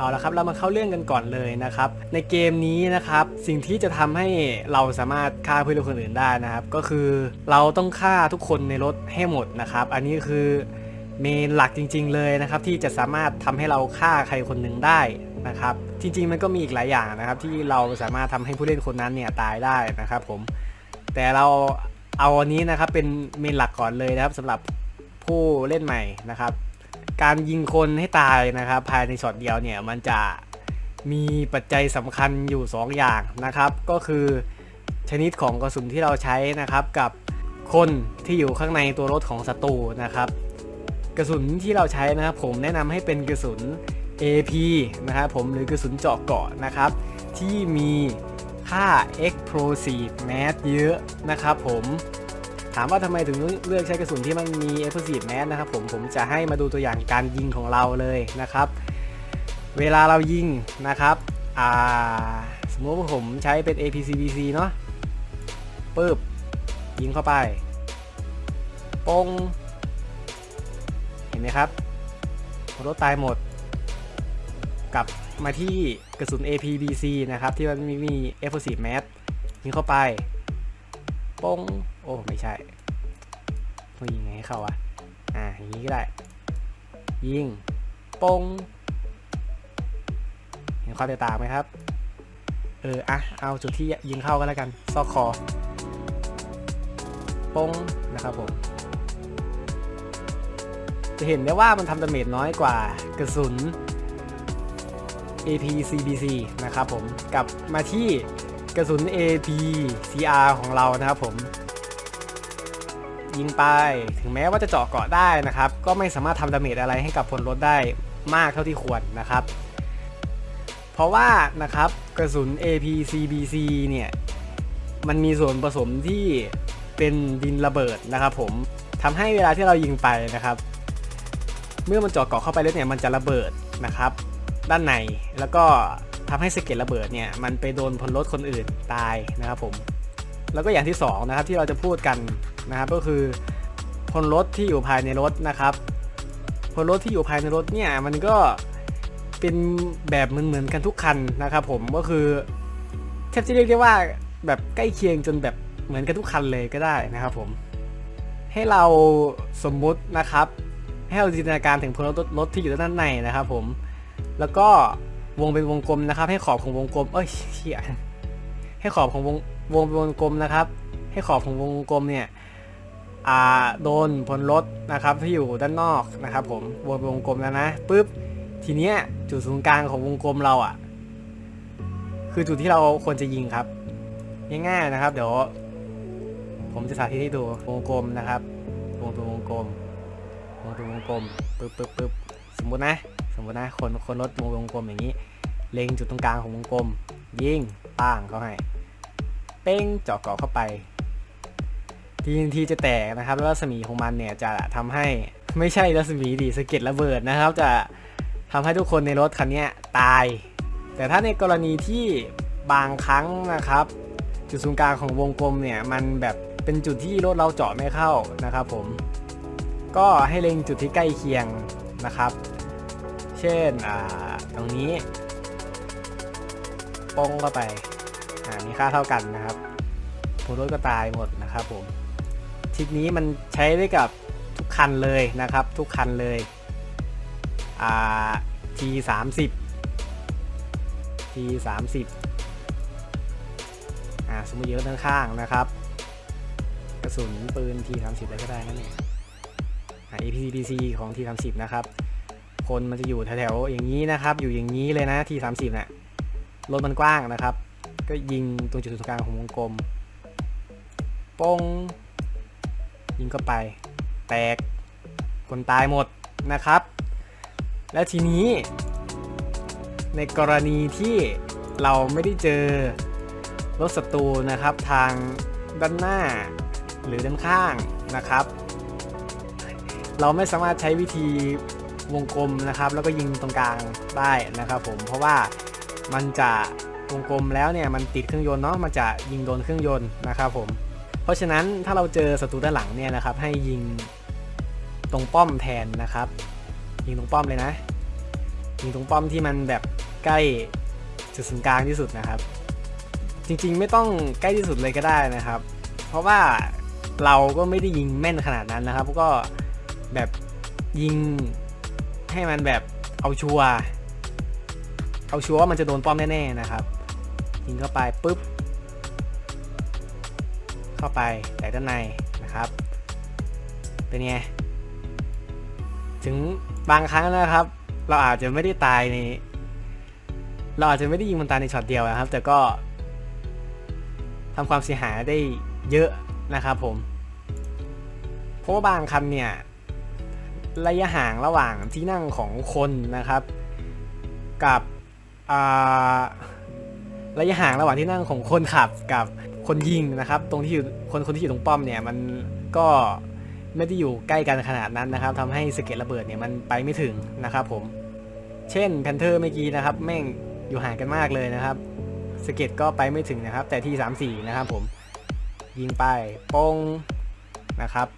เอาละครับเรามาเข้าเรื่องกันก่อนเลยนะครับในเกมนี้นะครับสิ่งที่จะทำให้เราสามารถฆ่าเพื่อนคนอื่นได้นะครับ ก็คือเราต้องฆ่าทุกคนในรถให้หมดนะครับ อันนี้คือเมนหลักจริง ๆ เลยนะครับ ที่จะสามารถทำให้เราฆ่าใครคนหนึ่งได้นะครับ จริง ๆ มันก็มีอีกหลายอย่างนะครับ ที่เราสามารถทำให้ผู้เล่นคนนั้นเนี่ยตายได้นะครับผมแต่เราเอาอันนี้นะครับเป็นเมนหลักก่อนเลยนะครับสำหรับผู้เล่นใหม่นะครับ การยิงคนให้ตายนะครับ ภายในช็อตเดียวเนี่ยมันจะมีปัจจัยสำคัญอยู่ 2 อย่างนะครับ ก็คือชนิดของกระสุนที่เราใช้นะครับ กับคนที่อยู่ข้างในตัวรถของศัตรูนะครับ กระสุนที่เราใช้นะครับ ผมแนะนำให้เป็นกระสุน AP นะครับผมหรือกระสุนเจาะเกาะนะครับ ที่มีค่า explosive mass เยอะนะครับผม ถามว่าทำไมถึงเลือกใช้กระสุนที่มันมี explosive mass นะครับผมผมจะให้มาดูตัวอย่างการยิงของเราเลยนะครับ เวลาเรายิงนะครับสมมติว่าผมใช้เป็น APCBC เนาะปึ๊บยิงเข้าไปปงเห็นไหมครับรถตายหมด กลับมาที่กระสุน APBC นะครับ ที่มันมีมี explosive mass ยิงเข้าไป ปงโอ้ไม่ใช่ต้องยิงไงให้เข้าอะอ่าอย่างนี้ก็ได้ ยิงปงเห็นความแตกต่างไหมครับ เอออะเอาจุดที่ยิงเข้ากันแล้วกัน ซอกคอปงนะครับผม จะเห็นได้ว่ามันทำดาเมจน้อยกว่ากระสุน APCBC นะครับผม กลับมาที่ กระสุน APCR ของเรานะครับผม ยิงไปถึงแม้ว่าจะเจาะเกาะได้นะครับ ก็ไม่สามารถทำดาเมจอะไรให้กับพลรถได้มากเท่าที่ควรนะครับ เพราะว่านะครับกระสุน APCBC เนี่ยมันมีส่วนผสมที่เป็นดินระเบิดนะครับ ผมทำให้เวลาที่เรายิงไปนะครับ เมื่อมันเจาะเกาะเข้าไปแล้วเนี่ยมันจะระเบิดนะครับ ด้านในแล้วก็ ทำให้สะเก็ดระเบิดเนี่ยมันไปโดนพลรถคนอื่นตายนะครับผมแล้วก็อย่างที่สองนะครับที่เราจะพูดกันนะครับก็คือพลรถที่อยู่ภายในรถนะครับพลรถที่อยู่ภายในรถเนี่ยมันก็เป็นแบบเหมือนๆกันทุกคันนะครับผมก็คือแทบจะเรียกได้ว่าแบบใกล้เคียงจนแบบเหมือนกันทุกคันเลยก็ได้นะครับผมให้เราสมมุตินะครับ ให้เราจินตนาการถึงพลรถรถที่อยู่ด้านในนะครับผมแล้วก็ วงเป็นวงกลมนะครับ ให้ขอบของวงกลม เอ้ยเชี่ยให้ขอบของวงวงเป็นวงกลมนะครับ ให้ขอบของวงกลมเนี่ยอ่าโดนพลรถนะครับที่อยู่ด้านนอกนะครับ ผมวงเป็นวงกลมแล้วนะปุ๊บทีเนี้ยจุดศูนย์กลางของวงกลมเราอะ คือจุดที่เราควรจะยิงครับง่ายๆนะครับ เดี๋ยว ผมจะสาธิตให้ดูวงกลมนะครับ วงเป็นวงกลม วงเป็นวงกลมปึ๊บปึ๊บปึ๊บสมมุตินะ สมมตินะคนคนรถวงวงกลมอย่างนี้ เล็งจุดตรงกลางของวงกลม ยิงป้างเขาให้ เป้งเจาะเกาะเข้าไป ทีนทีจะแตกนะครับแล้วรัศมีของมันเนี่ยจะทำให้ไม่ใช่รัศมีดิสะเก็ดระเบิดนะครับ จะทำให้ทุกคนในรถคันนี้ตาย แต่ถ้าในกรณีที่บางครั้งนะครับ จุดศูนย์กลางของวงกลมเนี่ยมันแบบเป็นจุดที่รถเราเจาะไม่เข้านะครับ ผม ก็ให้เล็งจุดที่ใกล้เคียงนะครับ เช่นตรงนี้ ปงเข้าไปอ่ามีค่าเท่ากันนะครับผู้รถก็ตายหมดนะครับผมทิศนี้มันใช้ได้กับทุกคันเลยนะครับ ทุกคันเลยอ่า T 3 0 T 3 0อ่าสมมติเยอะด้านข้างนะครับ กระสุนปืน T 3 0อะไรก็ได้นั่นเองอ่า APCBC ของ T 3 0นะครับคนมันจะอยู่แถวๆอย่างนี้นะครับ อยู่อย่างนี้เลยนะที่30เนี่ย รถมันกว้างนะครับ ก็ยิงตรงจุดศูนย์กลางของวงกลมปงยิงเข้าไป แตก คนตายหมดนะครับ และทีนี้ ในกรณีที่เราไม่ได้เจอรถศัตรูนะครับทางด้านหน้าหรือด้านข้างนะครับ เราไม่สามารถใช้วิธีวงกลมนะครับ แล้วก็ยิงตรงกลางได้นะครับผมเพราะว่า มันจะวงกลมแล้วเนี่ยมันติดเครื่องยนต์เนาะมันจะยิงโดนเครื่องยนต์นะครับผมเพราะฉะนั้นถ้าเราเจอศัตรูด้านหลังเนี่ยนะครับให้ยิงตรงป้อมแทนนะครับ ยิงตรงป้อมเลยนะ ยิงตรงป้อมที่มันแบบใกล้จุดศูนย์กลางที่สุดนะครับ จริงๆไม่ต้องใกล้ที่สุดเลยก็ได้นะครับ เพราะว่าเราก็ไม่ได้ยิงแม่นขนาดนั้นนะครับ ก็แบบยิงให้มันแบบเอาชัวร์ เอาชัวร์ว่ามันจะโดนป้อมแน่ๆนะครับยิงเข้าไปปุ๊บ เข้าไปแต่ด้านในนะครับ เป็นไง ถึงบางครั้งนะครับ เราอาจจะไม่ได้ตายใน เราอาจจะไม่ได้ยิงมันตายในช็อตเดียวนะครับ แต่ก็ทำความเสียหายได้เยอะนะครับผม เพราะว่าบางคันเนี่ยระยะห่างระหว่างที่นั่งของคนนะครับ กับ ระยะห่างระหว่างที่นั่งของคนขับกับคนยิงนะครับ ตรงที่อยู่คนคนที่อยู่ตรงป้อมเนี่ยมันก็ไม่ได้อยู่ใกล้กันขนาดนั้นนะครับทำให้สะเก็ดระเบิดเนี่ยมันไปไม่ถึงนะครับ ผม เช่นแพนเทอร์เมื่อกี้นะครับ แม่งอยู่ห่างกันมากเลยนะครับสะเก็ดก็ไปไม่ถึงนะครับ แต่ที่3 4นะครับ ผมยิงไปปงนะครับ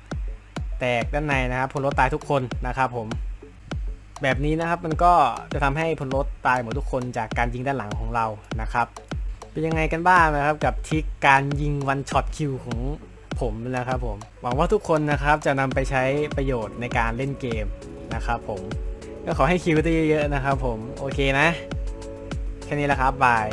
แตกด้านในนะครับพลรถตายทุกคนนะครับ ผม แบบนี้นะครับมันก็จะทำให้พลรถตายหมดทุกคนจากการยิงด้านหลังของเรานะครับ เป็นยังไงกันบ้างนะครับกับทิกการยิงวันช็อตคิวของผมนะครับผมหวังว่าทุกคนนะครับจะนำไปใช้ประโยชน์ในการเล่นเกมนะครับผมก็ขอให้คิวได้เยอะๆนะครับผมโอเคนะ แค่นี้แหละครับบาย